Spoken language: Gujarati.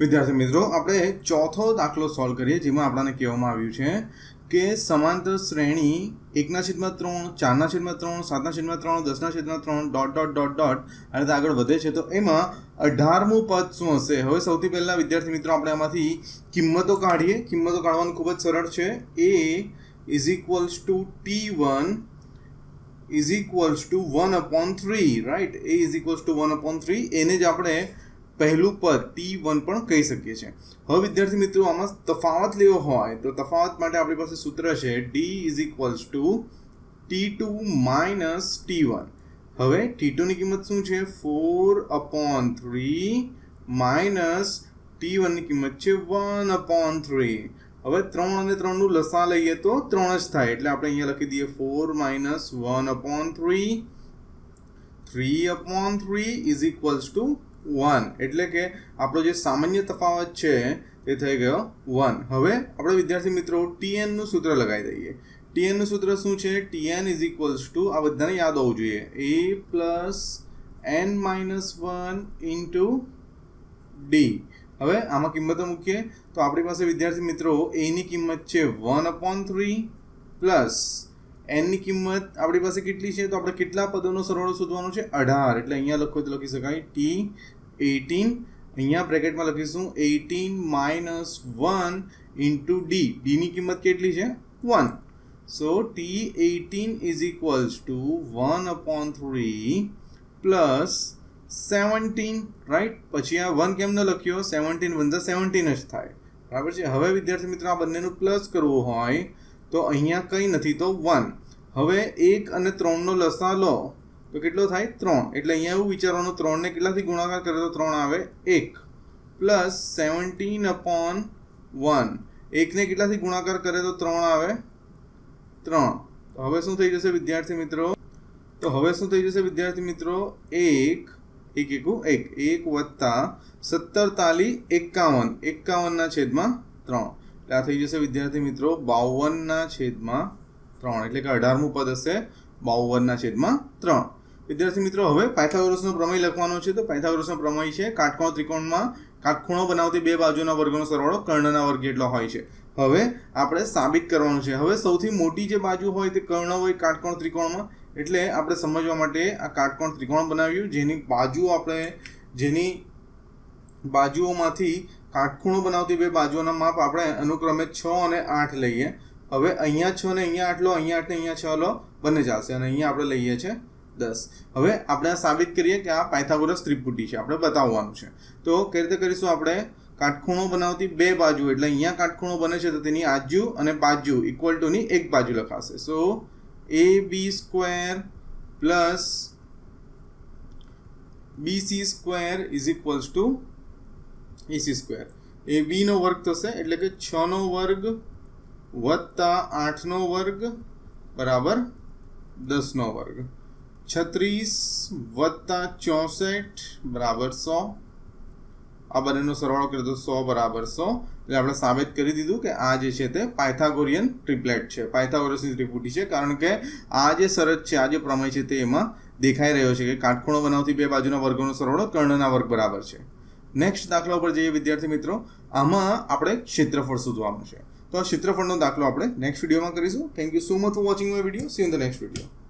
વિદ્યાર્થી મિત્રો, આપણે ચોથો દાખલો સોલ્વ કરીએ, જેમાં આપણને કહેવામાં આવ્યું છે કે સમાંતર શ્રેણી એકના છેદમાં ત્રણ, ચારના છેદમાં ત્રણ, સાતના છેદમાં ત્રણ, દસના છેદમાં ત્રણ ડોટ ડોટ ડોટ ડોટ અને આગળ વધે છે. તો એમાં અઢારમું પદ શું હશે? હવે સૌથી પહેલાં વિદ્યાર્થી મિત્રો, આપણે આમાંથી કિંમતો કાઢીએ. કિંમતો કાઢવાનું ખૂબ જ સરળ છે. A is equals to T one is equals to one upon three right A is equals to one upon three એને જ આપણે પહેલું પદ ટી વન પણ કહી શકીએ છીએ. હવે વિદ્યાર્થી મિત્રો, આમાં તફાવત લેવો હોય તો તફાવત માટે આપણી પાસે સૂત્ર છે D is equals to T two minus T one હવે ટી ટુની કિંમત શું છે? Four upon three minus T વનની કિંમત છે વન અપોન થ્રી હવે ત્રણ અને ત્રણનું લસા લઈએ તો ત્રણ જ થાય. એટલે આપણે અહીંયા લખી દઈએ four minus one upon three three upon three is equals to one. એટલે કે આપણો જે સામાન્ય તફાવત છે એ થઈ ગયો વન. હવે આપણે વિદ્યાર્થી મિત્રો ટીએનનું સૂત્ર લગાવી દઈએ. ટીએનનું સૂત્ર શું છે? ટીએન ઇઝ ઇક્વલ્સ ટુ આ બધાને યાદ હોવું જોઈએ. A plus N minus one into D હવે આમાં કિંમતો મૂકીએ. તો આપણી પાસે વિદ્યાર્થી મિત્રો એની કિંમત છે વન અપોન થ્રી પ્લસ એનની કિંમત આપણી પાસે કેટલી છે? તો આપણે કેટલા પદોનો સરવાળો શોધવાનો છે? અઢાર. એટલે અહીંયા લખો તો લખી શકાય ટી એટીન અહીંયા બ્રેકેટમાં લખીશું eighteen minus one into D ડીની કિંમત કેટલી છે? One so T eighteen is equals to one upon three plus seventeen right પછી આ વન કેમ ન લખ્યો? સેવન્ટીન વન ધ સેવન્ટીન જ થાય. બરાબર છે? હવે વિદ્યાર્થી મિત્રો, આ બંનેનું પ્લસ કરવું હોય તો અહીંયા કંઈ નથી તો વન હવે એક અને ત્રણનો લસા લો. તો કેટલો થાય? ત્રણ. એટલે અહીંયા એવું વિચારવાનું, ત્રણને કેટલાથી ગુણાકાર કરે તો ત્રણ આવે? એક. પ્લસ સેવન્ટીન અપોન વન એકને કેટલાથી ગુણાકાર કરે તો ત્રણ આવે? ત્રણ. તો હવે શું થઈ જશે વિદ્યાર્થી મિત્રો? તો હવે શું થઈ જશે વિદ્યાર્થી મિત્રો? એક એક, એકું એક. એક વત્તા સત્તર તાલી એકાવન. એકાવનના છેદમાં ત્રણ. એટલે આ થઈ જશે વિદ્યાર્થી મિત્રો બાવનના છેદમાં ત્રણ. એટલે કે અઢારમું પદ હશે બાવનના છેદમાં ત્રણ. વિદ્યાર્થી મિત્રો, હવે પાયથાગોરસનો પ્રમેય લખવાનો છે. તો પાયથાગોરસનો પ્રમેય છે કાટકોણ ત્રિકોણમાં કાટખૂણો બનાવતી બે બાજુના વર્ગનો સરવાળો કર્ણના વર્ગ એટલો હોય છે. હવે આપણે સાબિત કરવાનું છે. હવે સૌથી મોટી જે બાજુ હોય તે કર્ણ હોય કાટકોણ ત્રિકોણમાં, એટલે આપણે સમજવા માટે આ કાટકોણ ત્રિકોણ બનાવ્યું. જેની બાજુ આપણે, જેની બાજુઓમાંથી કાટખૂણો બનાવતી બે બાજુઓના માપ આપણે અનુક્રમે છ અને આઠ લઈએ. હવે અહીંયા છ ને અહીંયા આઠ લો, અહીંયા આઠ ને અહીંયા છ લો, બંને ચાલશે અને અહીંયા આપણે લઈએ છીએ દસ. હવે આપણે સાબિત કરીએ કે આ પાયથાગોરસ ત્રિપુટી છે. આપણે બતાવવાનું છે. તો કઈ રીતે કરીશું આપણે? કાટખૂણો બનાવતી બે બાજુ, એટલે અહીંયા કાટખૂણો બને છે તો તેની આજુ અને બાજુ ઇક્વલ ટુની એક બાજુ લખાશે. So A B square plus BC square is equals to AC square A બીનો વર્ગ થશે એટલે કે છનો વર્ગ વત્તા આઠનો વર્ગ બરાબર દસનો વર્ગ. છત્રીસ વત્તા ચોસઠ બરાબર સો. આ બંનેનો સરવાળો કર્યો તો સો બરાબર સો. એટલે આપણે સાબિત કરી દીધું કે આ જે છે તે પાયથાગોરિયન ટ્રિપ્લેટ છે. પાયથાગોરસની ત્રિપુટી છે, કારણ કે આ જે શરત છે, આ જે પ્રમેય છે તે એમાં દેખાઈ રહ્યો છે કે કાટખૂણો બનાવતી બે બાજુના વર્ગોનો સરવાળો કર્ણના વર્ગ બરાબર છે. નેક્સ્ટ દાખલા ઉપર જઈએ વિદ્યાર્થી મિત્રો. આમાં આપણે ક્ષેત્રફળ શોધવાનું છે. તો આ ક્ષેત્રફળનો દાખલો આપણે નેક્સ્ટ વિડીયોમાં કરીશું. Thank you so much for watching my video see in the next video